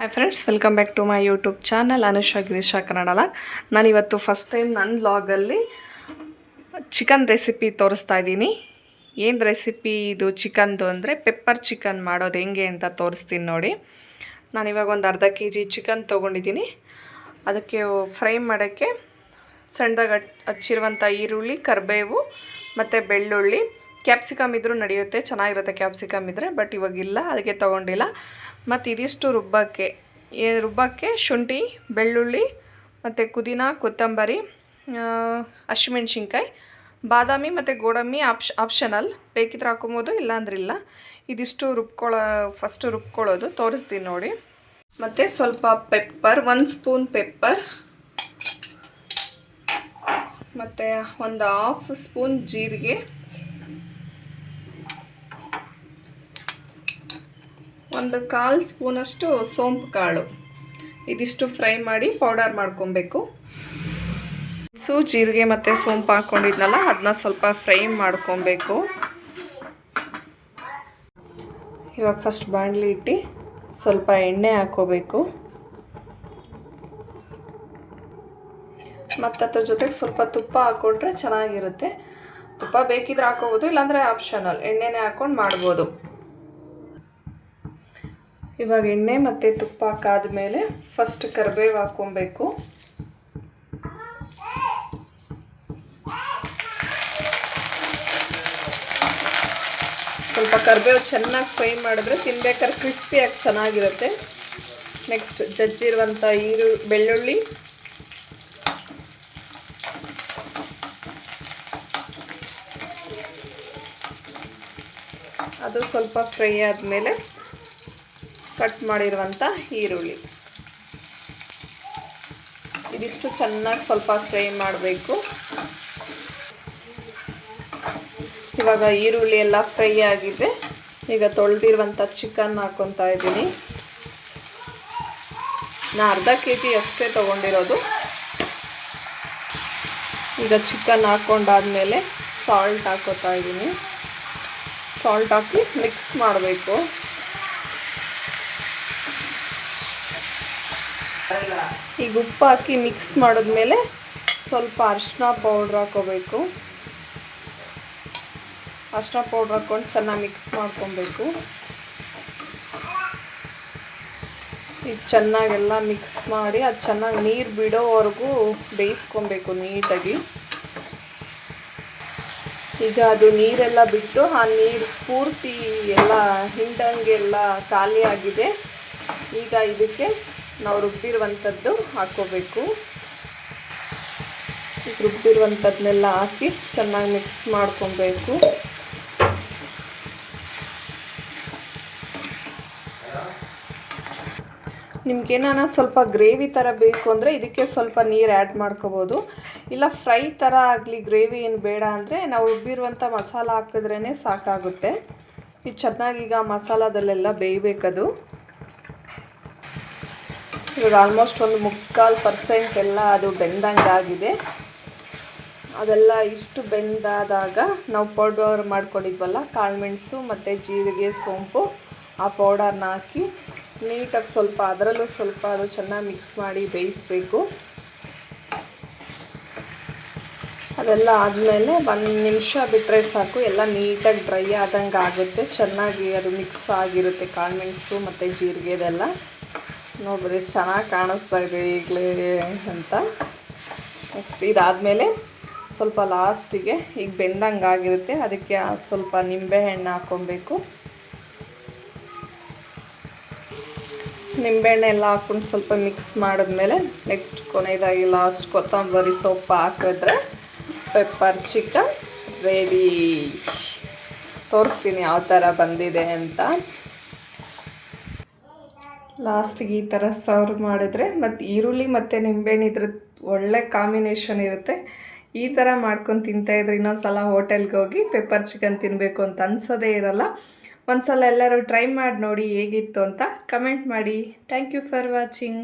Hi friends welcome back to my YouTube channel Anusha Girisha Kannada ನಾನಿವತ್ತು first time ನನ್ನ ಲಾಗಲ್ಲಿ chicken recipe ತೋರಿಸ್ತಾ ಇದ್ದೀನಿ. ಏನು ರೆಸಿಪಿ ಇದು ಚಿಕನ್ದು ಅಂದರೆ ಪೆಪ್ಪರ್ ಚಿಕನ್ ಮಾಡೋದು ಹೆಂಗೆ ಅಂತ ತೋರಿಸ್ತೀನಿ ನೋಡಿ. ನಾನಿವಾಗ ಒಂದು ಅರ್ಧ ಕೆ ಜಿ ಚಿಕನ್ ತೊಗೊಂಡಿದ್ದೀನಿ. ಅದಕ್ಕೆ ಫ್ರೈ ಮಾಡೋಕ್ಕೆ ಸಣ್ಣದಾಗಿ ಹಚ್ಚಿರುವಂಥ ಈರುಳ್ಳಿ, ಕರಿಬೇವು ಮತ್ತು ಬೆಳ್ಳುಳ್ಳಿ ಕ್ಯಾಪ್ಸಿಕಮ್ ಇದ್ರೂ ನಡೆಯುತ್ತೆ, ಚೆನ್ನಾಗಿರುತ್ತೆ ಕ್ಯಾಪ್ಸಿಕಮ್ ಇದ್ದರೆ ಬಟ್ ಇವಾಗಿಲ್ಲ ಅದಕ್ಕೆ ತೊಗೊಂಡಿಲ್ಲ. ಮತ್ತು ಇದಿಷ್ಟು ರುಬ್ಬಕ್ಕೆ ರುಬ್ಬಕ್ಕೆ ಶುಂಠಿ, ಬೆಳ್ಳುಳ್ಳಿ, ಮತ್ತು ಪುದೀನ, ಕೊತ್ತಂಬರಿ ಹಸಿಮೆಣ್ಸಿನ್ಕಾಯಿ, ಬಾದಾಮಿ ಮತ್ತು ಗೋಡಂಬಿ ಆಪ್ಷ, ಆಪ್ಷನಲ್. ಬೇಕಿದ್ರೆ ಹಾಕೊಬೋದು ಇಲ್ಲ. ಇದಿಷ್ಟು ರುಬ್ಕೊಳ್ಳೋ ಫಸ್ಟು ರುಬ್ಕೊಳ್ಳೋದು, ತೋರಿಸ್ತೀನಿ ನೋಡಿ. ಮತ್ತು ಸ್ವಲ್ಪ ಪೆಪ್ಪರ್, ಒಂದು ಸ್ಪೂನ್ ಪೆಪ್ಪರ್. ಮತ್ತು ಒಂದು ಹಾಫ್ ಸ್ಪೂನ್ ಜೀರಿಗೆ. ಒಂದು ಕಾಲು ಸ್ಪೂನಷ್ಟು ಸೋಂಪು ಕಾಳು. ಇದಿಷ್ಟು ಫ್ರೈ ಮಾಡಿ ಪೌಡರ್ ಮಾಡ್ಕೊಬೇಕು. ಸೊ, ಜೀರಿಗೆ ಮತ್ತು ಸೋಂಪು ಹಾಕ್ಕೊಂಡಿದ್ನಲ್ಲ ಅದನ್ನ ಸ್ವಲ್ಪ ಫ್ರೈ ಮಾಡ್ಕೊಬೇಕು. ಇವಾಗ ಫಸ್ಟ್ ಬಾಣಲಿ ಇಟ್ಟು ಸ್ವಲ್ಪ ಎಣ್ಣೆ ಹಾಕ್ಕೋಬೇಕು ಮತ್ತು ಅದ್ರ ಜೊತೆಗೆ ಸ್ವಲ್ಪ ತುಪ್ಪ ಹಾಕ್ಕೊಂಡ್ರೆ ಚೆನ್ನಾಗಿರುತ್ತೆ. ತುಪ್ಪ ಬೇಕಿದ್ರೆ ಹಾಕೋಬೋದು, ಇಲ್ಲಾಂದರೆ ಆಪ್ಷನಲ್ ಎಣ್ಣೆನೇ ಹಾಕ್ಕೊಂಡು ಮಾಡ್ಬೋದು. ಇವಾಗ ಎಣ್ಣೆ ಮತ್ತು ತುಪ್ಪ ಹಾಕಾದ್ಮೇಲೆ ಫಸ್ಟ್ ಕರಿಬೇವು ಹಾಕ್ಕೊಬೇಕು. ಸ್ವಲ್ಪ ಕರಿಬೇವು ಚೆನ್ನಾಗಿ ಫ್ರೈ ಮಾಡಿದ್ರೆ ತಿನ್ಬೇಕಾದ್ರೆ ಕ್ರಿಸ್ಪಿಯಾಗಿ ಚೆನ್ನಾಗಿರುತ್ತೆ. ನೆಕ್ಸ್ಟ್ ಜಜ್ಜಿರುವಂಥ ಈರು, ಬೆಳ್ಳುಳ್ಳಿ. ಅದು ಸ್ವಲ್ಪ ಫ್ರೈ ಆದಮೇಲೆ ಕಟ್ ಮಾಡಿರುವಂಥ ಈರುಳ್ಳಿ. ಇದಿಷ್ಟು ಚೆನ್ನಾಗಿ ಸ್ವಲ್ಪ ಫ್ರೈ ಮಾಡಬೇಕು. ಇವಾಗ ಈರುಳ್ಳಿ ಎಲ್ಲ ಫ್ರೈ ಆಗಿದೆ. ಈಗ ತೊಳೆದಿರುವಂಥ ಚಿಕನ್ ಹಾಕ್ಕೊತಾ ಇದ್ದೀನಿ. ನಾನು ಅರ್ಧ ಕೆ ಜಿ ಅಷ್ಟೇ ತೊಗೊಂಡಿರೋದು. ಈಗ ಚಿಕನ್ ಹಾಕ್ಕೊಂಡಾದಮೇಲೆ ಸಾಲ್ಟ್ ಹಾಕೋತಾ ಇದ್ದೀನಿ. ಸಾಲ್ಟ್ ಹಾಕಿ ಮಿಕ್ಸ್ ಮಾಡಬೇಕು. ಈಗ ಉಪ್ಪು ಹಾಕಿ ಮಿಕ್ಸ್ ಮಾಡಿದ್ಮೇಲೆ ಸ್ವಲ್ಪ ಅರಿಶಿನ ಪೌಡ್ರ್ ಹಾಕೋಬೇಕು ಅರಿಶಿನ ಪೌಡ್ರ್ ಹಾಕ್ಕೊಂಡು ಚೆನ್ನಾಗಿ ಮಿಕ್ಸ್ ಮಾಡ್ಕೊಬೇಕು. ಈಗ ಚೆನ್ನಾಗೆಲ್ಲ ಮಿಕ್ಸ್ ಮಾಡಿ ಅದು ಚೆನ್ನಾಗಿ ನೀರು ಬಿಡೋವರೆಗೂ ಬೇಯಿಸ್ಕೊಬೇಕು ನೀಟಾಗಿ. ಈಗ ಅದು ನೀರೆಲ್ಲ ಬಿಟ್ಟು ಆ ನೀರು ಪೂರ್ತಿ ಎಲ್ಲ ಹಿಂಡಂಗೆಲ್ಲ ಖಾಲಿಯಾಗಿದೆ. ಈಗ ಇದಕ್ಕೆ ನಾವು ರುಬ್ಬಿರುವಂಥದ್ದು ಹಾಕ್ಕೋಬೇಕು. ರುಬ್ಬಿರುವಂಥದ್ದನ್ನೆಲ್ಲ ಹಾಕಿ ಚೆನ್ನಾಗಿ ಮಿಕ್ಸ್ ಮಾಡ್ಕೊಬೇಕು. ನಿಮ್ಗೇನಾನ ಸ್ವಲ್ಪ ಗ್ರೇವಿ ಥರ ಬೇಕು ಅಂದರೆ ಇದಕ್ಕೆ ಸ್ವಲ್ಪ ನೀರು ಆ್ಯಡ್ ಮಾಡ್ಕೋಬೋದು. ಇಲ್ಲ ಫ್ರೈ ಥರ ಆಗಲಿ ಗ್ರೇವಿ ಏನು ಬೇಡ ಅಂದರೆ ನಾವು ರುಬ್ಬಿರುವಂಥ ಮಸಾಲ ಹಾಕಿದ್ರೇ ಸಾಕಾಗುತ್ತೆ. ಇದು ಚೆನ್ನಾಗಿ ಈಗ ಮಸಾಲದಲ್ಲೆಲ್ಲ ಬೇಯಬೇಕದು. ಇವಾಗ ಆಲ್ಮೋಸ್ಟ್ ಒಂದು ಮುಕ್ಕಾಲು ಪರ್ಸೆಂಟ್ ಎಲ್ಲ ಅದು ಬೆಂದಂಗಾಗಿದೆ ಅದೆಲ್ಲ ಇಷ್ಟು ಬೆಂದಾದಾಗ ನಾವು ಪೌಡರ್ ಮಾಡ್ಕೊಂಡಿದ್ವಲ್ಲ ಕಾಳುಮೆಣಸು ಮತ್ತು ಜೀರಿಗೆ, ಸೋಂಪು, ಆ ಪೌಡರ್ನ ಹಾಕಿ ನೀಟಾಗಿ ಸ್ವಲ್ಪ ಅದರಲ್ಲೂ ಸ್ವಲ್ಪ ಅದು ಚೆನ್ನಾಗಿ ಮಿಕ್ಸ್ ಮಾಡಿ ಬೇಯಿಸ್ಬೇಕು. ಅದೆಲ್ಲ ಆದಮೇಲೆ ಒಂದು ನಿಮಿಷ ಬಿಟ್ಟರೆ ಸಾಕು, ಎಲ್ಲ ನೀಟಾಗಿ ಡ್ರೈ ಆದಂಗೆ ಆಗುತ್ತೆ, ಚೆನ್ನಾಗಿ ಅದು ಮಿಕ್ಸ್ ಆಗಿರುತ್ತೆ ಕಾಳುಮೆಣಸು ಮತ್ತು ಜೀರಿಗೆ ಇದೆಲ್ಲ ನೋಡ್ರಿ, ಚೆನ್ನಾಗಿ ಕಾಣಿಸ್ತಾ ಇದೆ ಈಗಲೇ ಅಂತ. ನೆಕ್ಸ್ಟ್ ಇದಾದಮೇಲೆ ಸ್ವಲ್ಪ ಲಾಸ್ಟಿಗೆ ಈಗ ಬೆಂದಂಗೆ ಆಗಿರುತ್ತೆ. ಅದಕ್ಕೆ ಸ್ವಲ್ಪ ನಿಂಬೆಹಣ್ಣು ಹಾಕ್ಕೊಬೇಕು ನಿಂಬೆಹಣ್ಣೆಲ್ಲ ಹಾಕ್ಕೊಂಡು ಸ್ವಲ್ಪ ಮಿಕ್ಸ್ ಮಾಡಿದ್ಮೇಲೆ ನೆಕ್ಸ್ಟ್ ಕೊನೆಯದಾಗಿ ಲಾಸ್ಟ್ ಕೊತ್ತಂಬರಿ ಸೊಪ್ಪು ಹಾಕಿದ್ರೆ ಪೆಪ್ಪರ್ ಚಿಕನ್ ರೆಡಿ ತೋರಿಸ್ತೀನಿ ಯಾವ ಥರ ಬಂದಿದೆ ಅಂತ. ಲಾಸ್ಟಿಗೆ ಈ ಥರ ಸರ್ವ್ ಮಾಡಿದ್ರೆ ಮತ್ತು ಈರುಳ್ಳಿ ಮತ್ತು ನಿಂಬೆಹಣ್ಣು ಇದ್ರ ಒಳ್ಳೆ ಕಾಂಬಿನೇಷನ್ ಇರುತ್ತೆ. ಈ ಥರ ಮಾಡ್ಕೊಂಡು ತಿಂತಾಯಿದ್ರೆ ಇನ್ನೊಂದು ಸಲ ಹೋಟೆಲ್ಗೆ ಹೋಗಿ ಪೆಪ್ಪರ್ ಚಿಕನ್ ತಿನ್ನಬೇಕು ಅಂತ ಅನ್ಸೋದೇ ಇರಲ್ಲ. ಒಂದು ಸಲ ಎಲ್ಲರೂ ಟ್ರೈ ಮಾಡಿ ನೋಡಿ ಹೇಗಿತ್ತು ಅಂತ ಕಮೆಂಟ್ ಮಾಡಿ. Thank you for watching